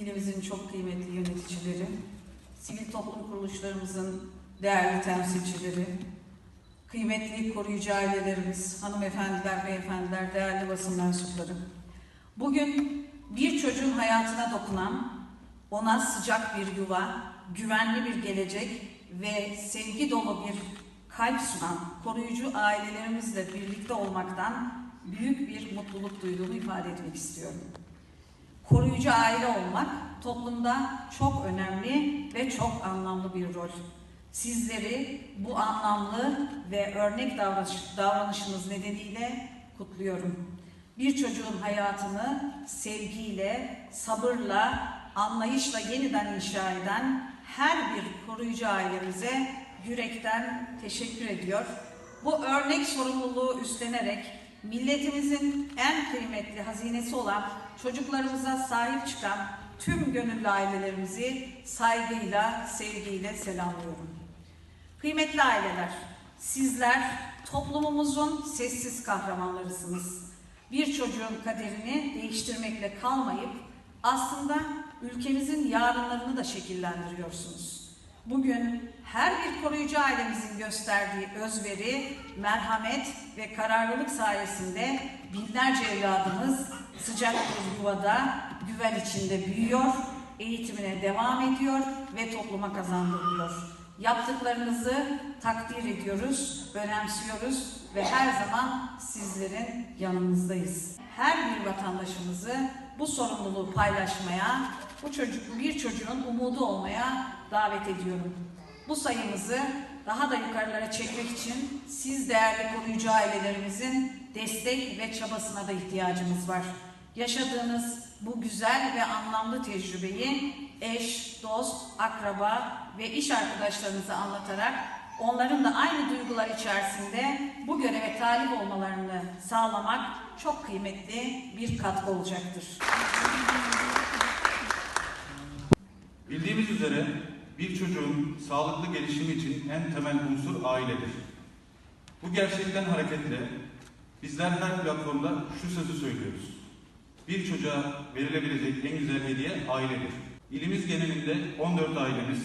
ilimizin çok kıymetli yöneticileri, sivil toplum kuruluşlarımızın değerli temsilcileri, kıymetli koruyucu ailelerimiz, hanımefendiler, beyefendiler, değerli basın mensupları. Bugün bir çocuğun hayatına dokunan, ona sıcak bir yuva, güvenli bir gelecek ve sevgi dolu bir kalp sunan koruyucu ailelerimizle birlikte olmaktan büyük bir mutluluk duyduğumu ifade etmek istiyorum. Koruyucu aile olmak toplumda çok önemli ve çok anlamlı bir rol. Sizleri bu anlamlı ve örnek davranış, davranışınız nedeniyle kutluyorum. Bir çocuğun hayatını sevgiyle, sabırla, anlayışla yeniden inşa eden her bir koruyucu ailemize yürekten teşekkür ediyor. Bu örnek sorumluluğu üstlenerek milletimizin en hazinesi olan çocuklarımıza sahip çıkan tüm gönüllü ailelerimizi saygıyla, sevgiyle selamlıyorum. Kıymetli aileler, sizler toplumumuzun sessiz kahramanlarısınız. Bir çocuğun kaderini değiştirmekle kalmayıp aslında ülkemizin yarınlarını da şekillendiriyorsunuz. Bugün her bir koruyucu ailemizin gösterdiği özveri, merhamet ve kararlılık sayesinde binlerce evladımız sıcak bir yuvada, güven içinde büyüyor, eğitimine devam ediyor ve topluma kazandırılıyor. Yaptıklarınızı takdir ediyoruz, önemsiyoruz ve her zaman sizlerin yanınızdayız. Her bir vatandaşımızı bu sorumluluğu paylaşmaya, bu çocuk bir çocuğun umudu olmaya davet ediyorum. Bu sayımızı daha da yukarılara çekmek için siz değerli koruyucu ailelerimizin destek ve çabasına da ihtiyacımız var. Yaşadığınız bu güzel ve anlamlı tecrübeyi eş, dost, akraba ve iş arkadaşlarınıza anlatarak onların da aynı duygular içerisinde bu göreve talip olmalarını sağlamak çok kıymetli bir katkı olacaktır. Bildiğimiz üzere bir çocuğun sağlıklı gelişimi için en temel unsur ailedir. Bu gerçekten hareketle bizler her platformda şu sözü söylüyoruz. Bir çocuğa verilebilecek en güzel hediye ailedir. İlimiz genelinde 14 ailemiz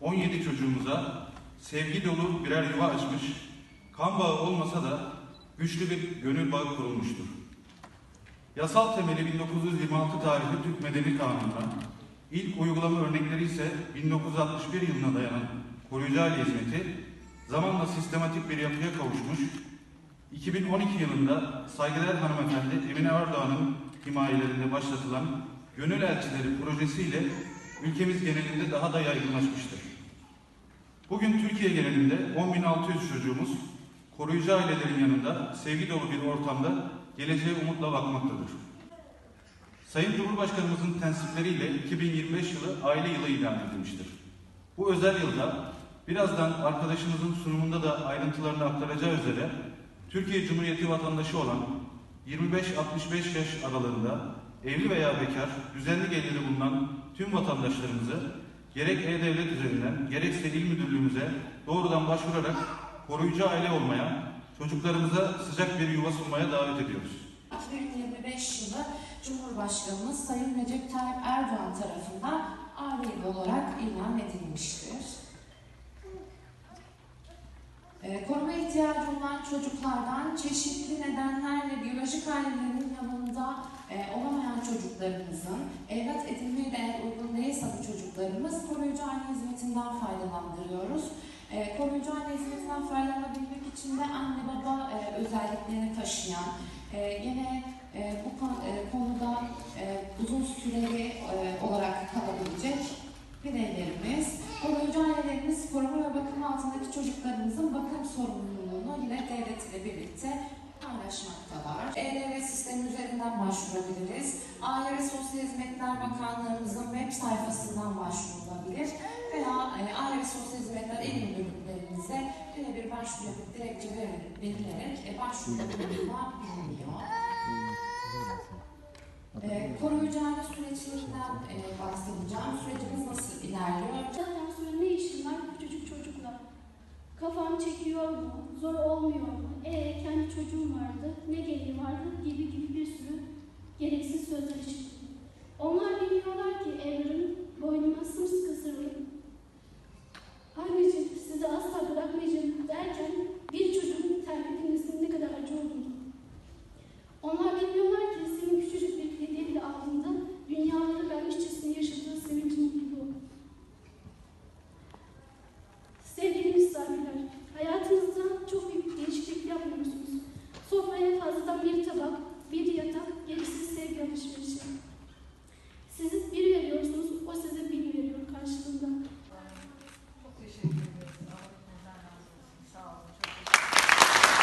17 çocuğumuza sevgi dolu birer yuva açmış, kan bağı olmasa da güçlü bir gönül bağı kurulmuştur. Yasal temeli 1926 tarihli Türk Medeni Kanunu'na, ilk uygulama örnekleri ise 1961 yılına dayanan koruyucu hizmeti zamanla sistematik bir yapıya kavuşmuş, 2012 yılında saygıdeğer hanımefendi Emine Ardoğan'ın himayelerinde başlatılan Gönül Elçileri projesiyle ülkemiz genelinde daha da yaygınlaşmıştır. Bugün Türkiye genelinde 10.600 çocuğumuz koruyucu ailelerin yanında sevgi dolu bir ortamda geleceğe umutla bakmaktadır. Sayın Cumhurbaşkanımızın tensipleriyle 2025 yılı aile yılı ilan edilmiştir. Bu özel yılda birazdan arkadaşımızın sunumunda da ayrıntılarını aktaracağı üzere Türkiye Cumhuriyeti vatandaşı olan 25-65 yaş aralığında evli veya bekar, düzenli geliri bulunan tüm vatandaşlarımızı gerek E-Devlet üzerinden gerekse il müdürlüğümüze doğrudan başvurarak koruyucu aile olmaya, çocuklarımıza sıcak bir yuva sunmaya davet ediyoruz. 2025 yılı Cumhurbaşkanımız Sayın Recep Tayyip Erdoğan tarafından yılı olarak ilan edilmiştir. Ee, koruma ihtiyacı olan çocuklardan çeşitli nedenlerle biyolojik ailelerinin yanında e, olamayan çocuklarımızın evlat edinmeye de eğer uygun değilse bu çocuklarımız koruyucu aile hizmetinden faydalandırıyoruz. E, koruyucu aile hizmetinden faydalanabilmek için de anne özelliklerini taşıyan, e, yine e, bu kon- e, konuda e, uzun süreli e, olarak kalabilecek bireylerimiz, koruyucu ailelerimiz koruma ve bakım altındaki çocuklarımızın bakım sorumluluğunu yine devlet ile birlikte paylaşmaktalar. E-Devlet sistemi üzerinden başvurabiliriz. Aile ve Sosyal Hizmetler Bakanlığımızın web sayfasından başvurulabilir veya e, Aile ve Sosyal Hizmetler İl Müdürlüklerimize birebir başvuru dilekçe verilerek, verilerek e, başvurulabiliyor. E, koruyucu aile süreçlerinden e, bahsedeceğim. Sürecimiz nasıl ilerliyor? Zaten sonra ne işim var küçücük çocukla? Kafam çekiyor mu? Zor olmuyor mu? E kendi çocuğum vardı. Ne gereği vardı? Gibi gibi bir sürü gereksiz sözler çıktı.